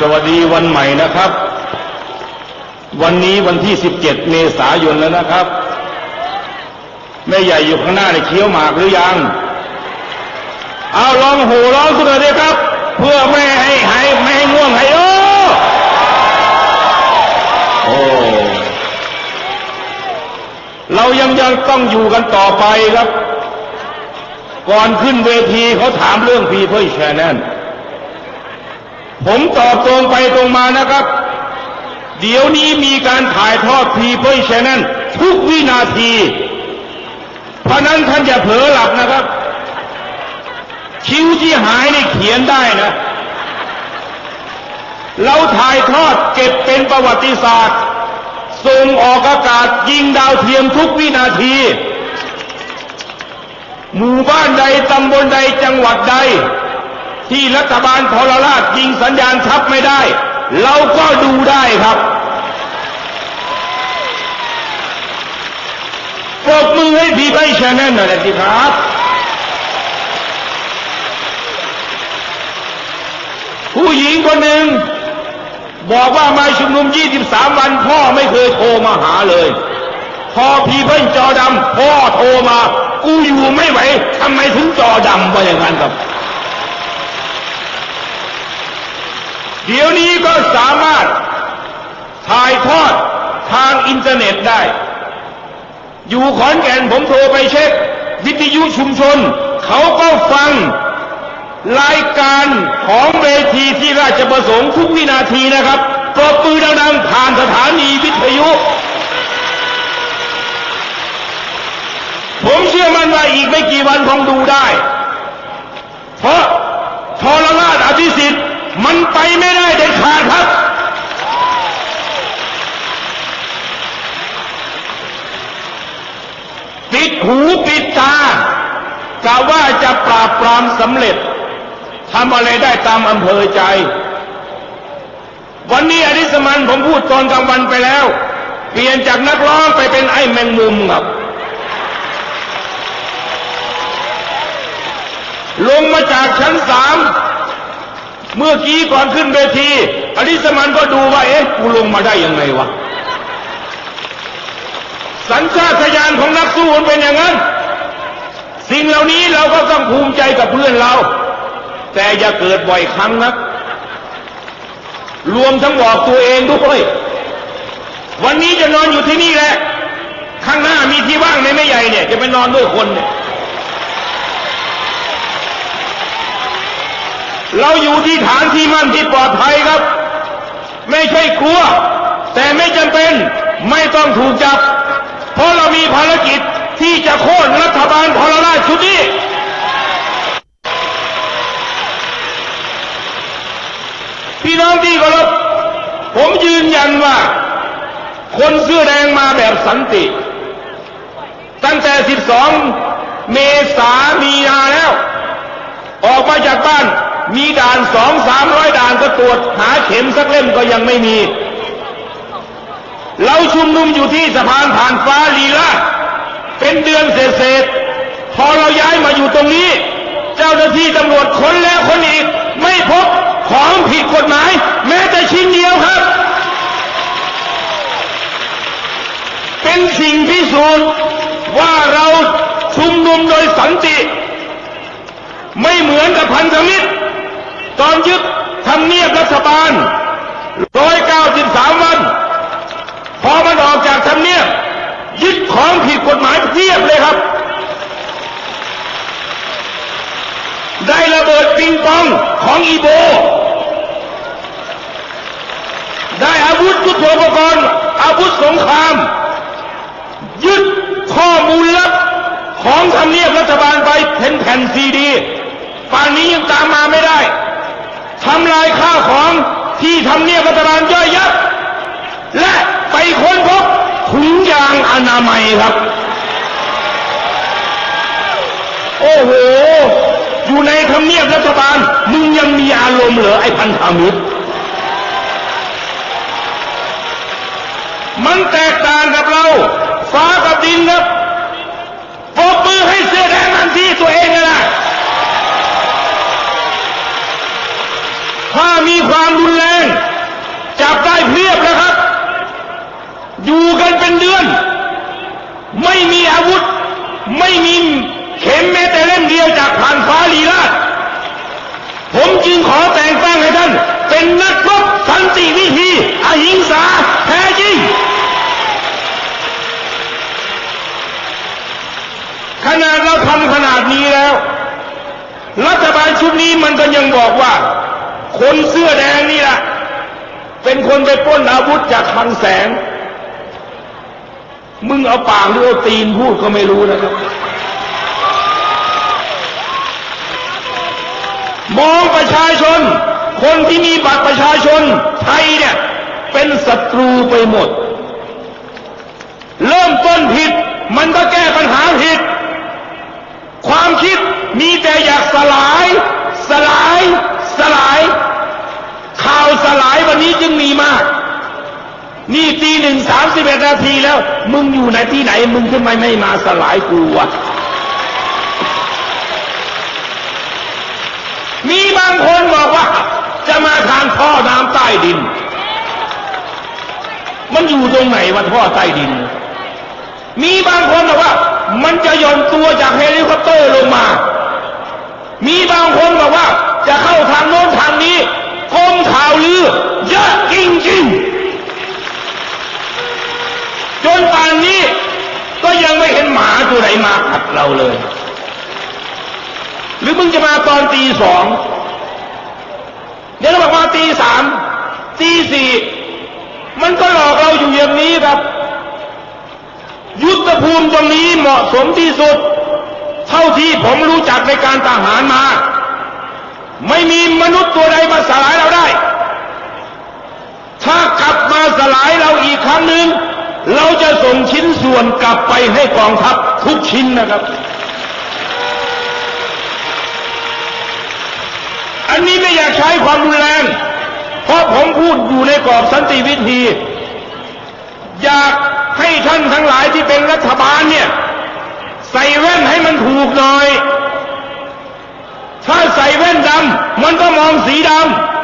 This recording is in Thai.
สวัสดีวันใหม่นะครับ วันนี้วันที่ 17 เมษายนแล้วนะครับ แม่ใหญ่อยู่ข้างหน้าในเคี้ยวหมากหรือยัง เอาลองโห่ร้องขึ้นมาดิครับ เพื่อไม่ให้หายไม่ให้ง่วงให้โอ้โอ้เรายังยังต้องอยู่กันต่อไปครับ ก่อนขึ้นเวทีเขาถามเรื่อง People Channel ผมตอบตรงไปตรงมานะครับ เดี๋ยวนี้มีการถ่ายทอด People Channel ทุกวินาที เพราะนั้นท่านอย่าเผลอหลับนะครับ คิวที่หายนี่เขียนได้นะ เราถ่ายทอดเก็บเป็นประวัติศาสตร์ส่งออกอากาศยิงดาวเทียมทุกวินาที หมู่บ้านใดตำบลใดจังหวัดใด ที่รัฐบาลทรราชยิงสัญญาณทับไม่ได้ เราก็ดูได้ครับปรบมือให้พีไปชแนลหน่อยนะสิครับ ผู้หญิงคนหนึ่งบอกว่ามาชุมนุม 23 วันพ่อไม่เคยโทรมาหาเลย พอพีเพิ่งจอดำพ่อโทรมา กูอยู่ไม่ไหวทำไมถึงจอดำว่าอย่างนั้นครับ เดี๋ยวนี้ก็สามารถถ่ายทอดทางอินเทอร์เน็ตได้ อยู่ขอนแก่นผมโทรไปเช็ค วิทยุชุมชน เขาก็ฟังรายการของเวทีที่ราชประสงค์ทุกวินาทีนะครับปรบมือดังๆผ่านสถานีวิทยุ ผมเชื่อมั่นว่าอีกไม่กี่วันคงดูได้ เพราะทรราชอภิสิทธิ์ มันไปไม่ได้เด็ดขาดครับ ปิดหูปิดตากะว่าจะปราบปรามสำเร็จทำอะไรได้ตามอำเภอใจ วันนี้อดิสมันผมพูดตอนกลางวันไปแล้ว เปลี่ยนจากนักร้องไปเป็นไอ้แมงมุมครับลงมาจากชั้นสาม เมื่อกี้ก่อนขึ้นเวทีอดิสมันก็ดูว่า เอ๊ะกูลงมาได้ยังไงวะ สัญชาตญาณของนักสู้มันเป็นอย่างนั้น สิ่งเหล่านี้เราก็ต้องภูมิใจกับเพื่อนเรา แต่อย่าเกิดบ่อยครั้งนะรวมทั้งบอกตัวเองด้วย วันนี้จะนอนอยู่ที่นี่แหละ ข้างหน้ามีที่ว่างในไม่ใหญ่เนี่ย จะไปนอนด้วยคนเนี่ย เราอยู่ที่ฐานที่มั่นที่ปลอดภัยครับ ไม่ใช่กลัว แต่ไม่จำเป็นไม่ต้องถูกจับ เพราะเรามีภารกิจที่จะโค่นรัฐบาลทรราชชุดนี้พี่น้องที่เคารพผมยืนยันว่า คนเสื้อแดงมาแบบสันติ ตั้งแต่ 12 เมษามีนาแล้ว ออกมาจากบ้าน มีด่านสองสามร้อยด่านก็ตรวจหาเข็มสักเล่มก็ยังไม่มี เราชุมนุมอยู่ที่สะพานผ่านฟ้าลีลาเป็นเดือนเศษพอเราย้ายมาอยู่ตรงนี้ เจ้าหน้าที่ตำรวจค้นแล้วค้นอีก ไม่พบของผิดกฎหมาย แม้แต่ชิ้นเดียวครับ เป็นสิ่งพิสูจน์ว่าเราชุมนุมโดยสันติ ไม่เหมือนกับพันธมิตร ตอนยึดทำเนียบรัฐบาลร้อยเก้าสิบสามวัน พอมันออกจากทำเนียบ ยึดของผิดกฎหมายเทียบเลยครับ ได้ระเบิดปิงปองของอีโบ ได้อาวุธยุทโธปกรณ์อาวุธสงคราม ยึดข้อมูลลับของทำเนียบรัฐบาลไปเป็นแผ่นซีดีป่านนี้ยังตามมาไม่ได้ ทำลายข้าวของที่ทำเนียบรัฐบาลย่อยยับ และไปค้นพบถุงยางอนามัยครับ โอ้โห อยู่ในทำเนียบรัฐบาล มึงยังมีอารมณ์เหรอไอ้พันธมิตรมันแตกต่างกับเรา ฟ้ากับดินครับปรบมือให้เสื้อแดงทันทีตัวเองนะ ถ้ามีความรุนแรง เดือน ไม่มีอาวุธ ไม่มีเข็มแม้แต่เล่มเดียวจากผ่านฟ้าลีลาศผมจึงขอแต่งตั้งให้ท่าน เป็นนักรบสันติวิธีอหิงสาแท้จริง ขนาดเราทำขนาดนี้แล้ว รั ฐบาลชุดนี้มันก็ยังบอกว่า คนเสื้อแดงนี่แหละเป็นคนไปป้นอาวุธจากคังแสง มึงเอาปากหรือเอาตีนพูดก็ไม่รู้นะครับ มองประชาชน คนที่มีบัตรประชาชนไทยเนี่ย เป็นศัตรูไปหมด เริ่มต้นผิด มันก็แก้ปัญหาผิด ความคิดมีแต่อยากสลาย สลาย สลาย ข่าวสลายวันนี้จึงมีมาก นี่ตีหนึ่งสามสิบเอ็ดนาทีแล้ว มึงอยู่ในที่ไหน มึงทำไมไม่มาสลายกูวะมีบางคนบอกว่า จะมาทางท่อน้ำใต้ดิน มันอยู่ตรงไหนวะท่อใต้ดิน มีบางคนบอกว่า มันจะย่อนตัวจากเฮลิคอปเตอร์ลงมา มีบางคนบอกว่า จะเข้าทางโน้นทางนี้กรมข่าวลือเยอะจริงๆ จนป่านนี้ก็ยังไม่เห็นหมาตัวไหนมาขัดเราเลย หรือมึงจะมาตอนตีสองเดี๋ยวเราบอกมาตีสามตีสี่มันก็หลอกเราอยู่อย่างนี้ครับ ยุทธภูมิตรงนี้เหมาะสมที่สุด เท่าที่ผมรู้จักในการทหารมา ไม่มีมนุษย์ตัวใดมาสลายเราได้ ถ้ากลับมาสลายเราอีกครั้งหนึ่ง เราจะส่งชิ้นส่วนกลับไปให้กองทัพทุกชิ้นนะครับ อันนี้ไม่อยากใช้ความรุนแรง เพราะผมพูดอยู่ในกรอบสันติวิธี อยากให้ท่านทั้งหลายที่เป็นรัฐบาลเนี่ย ใส่แว่นให้มันถูกหน่อย ถ้าใส่แว่นดำมันก็มองสีดำ